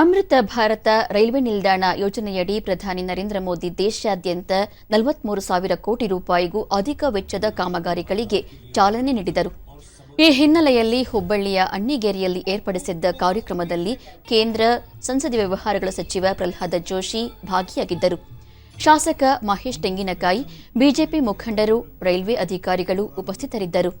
ಅಮೃತ Bharat railway ನಿಲ್ದಾಣ ಯೋಜನೆಯಡಿ ಪ್ರಧಾನಿ ನರೇಂದ್ರ ಮೋದಿ ದೇಶಾದ್ಯಂತ ನಲವತ್ಮೂರು ಸಾವಿರ ಕೋಟಿ ರೂಪಾಯಿಗೂ ಅಧಿಕ ವೆಚ್ಚದ ಕಾಮಗಾರಿಗಳಿಗೆ ಚಾಲನೆ ನೀಡಿದರು. ಈ ಹಿನ್ನೆಲೆಯಲ್ಲಿ ಹುಬ್ಬಳ್ಳಿಯ ಅಣ್ಣಿಗೇರಿಯಲ್ಲಿ ಏರ್ಪಡಿಸಿದ್ದ ಕಾರ್ಯಕ್ರಮದಲ್ಲಿ ಕೇಂದ್ರ ಸಂಸದೀಯ ವ್ಯವಹಾರಗಳ ಸಚಿವ ಪ್ರಹ್ಲಾದ ಜೋಶಿ ಭಾಗಿಯಾಗಿದ್ದರು. ಶಾಸಕ ಮಹೇಶ್ ತೆಂಗಿನಕಾಯಿ, ಬಿಜೆಪಿ ಮುಖಂಡರು, ರೈಲ್ವೆ ಅಧಿಕಾರಿಗಳು ಉಪಸ್ಥಿತರಿದ್ದರು.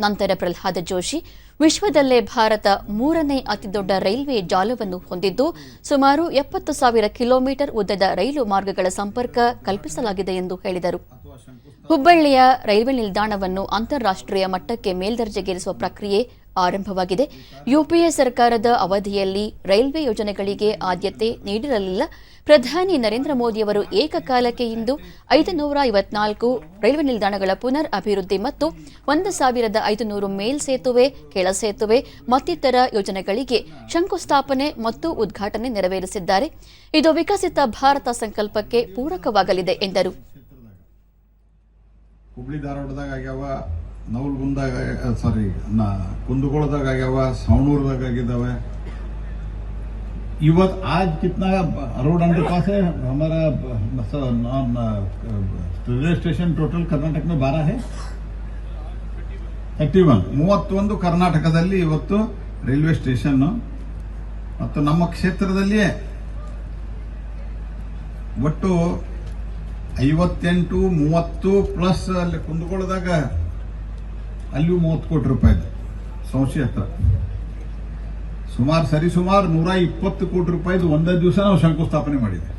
ನಂತರ ಪ್ರಹ್ಲಾದ ಜೋಶಿ ವಿಶ್ವದಲ್ಲೇ ಭಾರತ ಮೂರನೇ ಅತಿದೊಡ್ಡ ರೈಲ್ವೆ ಜಾಲವನ್ನು ಹೊಂದಿದ್ದು, ಸುಮಾರು ಎಪ್ಪತ್ತು ಸಾವಿರ ಕಿಲೋಮೀಟರ್ ಉದ್ದದ ರೈಲು ಮಾರ್ಗಗಳ ಸಂಪರ್ಕ ಕಲ್ಪಿಸಲಾಗಿದೆ ಎಂದು ಹೇಳಿದರು. ಹುಬ್ಬಳ್ಳಿಯ ರೈಲ್ವೆ ನಿಲ್ದಾಣವನ್ನು ಅಂತಾರಾಷ್ಟ್ರೀಯ ಮಟ್ಟಕ್ಕೆ ಮೇಲ್ದರ್ಜೆಗೇರಿಸುವ ಪ್ರಕ್ರಿಯೆ ಆರಂಭವಾಗಿದೆ. ಯುಪಿಎ ಸರ್ಕಾರದ ಅವಧಿಯಲ್ಲಿ ರೈಲ್ವೆ ಯೋಜನೆಗಳಿಗೆ ಆದ್ಯತೆ ನೀಡಿರಲಿಲ್ಲ. ಪ್ರಧಾನಿ ನರೇಂದ್ರ ಮೋದಿಯವರು ಏಕಕಾಲಕ್ಕೆ ಇಂದು ಐದು ನೂರ ಐವತ್ನಾಲ್ಕು ರೈಲ್ವೆ ನಿಲ್ದಾಣಗಳ ಪುನರ್ ಅಭಿವೃದ್ಧಿ ಮತ್ತು ಒಂದು ಸಾವಿರದ ಐದುನೂರು ಮೇಲ್ಸೇತುವೆ ಕೆಳಸೇತುವೆ ಮತ್ತಿತರ ಯೋಜನೆಗಳಿಗೆ ಶಂಕುಸ್ಥಾಪನೆ ಮತ್ತು ಉದ್ಘಾಟನೆ ನೆರವೇರಿಸಿದ್ದಾರೆ ಇದು ವಿಕಸಿತ ಭಾರತ ಸಂಕಲ್ಪಕ್ಕೆ ಪೂರಕವಾಗಲಿದೆ ಎಂದರು ಹುಬ್ಳಿ ಧಾರವಾಡದಾಗ ಆಗ್ಯಾವ ನವಲ್ಗುಂದಾಗ ಸಾರಿ ಕುಂದಗೋಳದಾಗ ಆಗ್ಯಾವ ಸವಣೂರದಾಗ ಆಗಿದ್ದಾವೆ ಇವತ್ आज कितना रोड अंडर पास है हमारा रेलवे स्टेशन टोटल कर्नाटक में बारह है ತರ್ಟಿ ಒನ್ ಮೂವತ್ತೊಂದು ಕರ್ನಾಟಕದಲ್ಲಿ ಇವತ್ತು ರೈಲ್ವೆ ಸ್ಟೇಷನ್. ಮತ್ತು ನಮ್ಮ ಕ್ಷೇತ್ರದಲ್ಲಿಯೇ ಒಟ್ಟು ಐವತ್ತೆಂಟು, ಮೂವತ್ತು ಪ್ಲಸ್ ಅಲ್ಲಿ ಕುಂದಗೋಳದಾಗ ಅಲ್ಲಿಯೂ ಮೂವತ್ತು ಕೋಟಿ ರೂಪಾಯಿ ಸಂಶಯ ಹತ್ರ. ಸುಮಾರು ಸರಿ ಸುಮಾರು ನೂರ ಇಪ್ಪತ್ತು ಕೋಟಿ ರೂಪಾಯಿದು ಒಂದೇ ದಿವಸ ನಾವು ಶಂಕುಸ್ಥಾಪನೆ ಮಾಡಿದ್ವಿ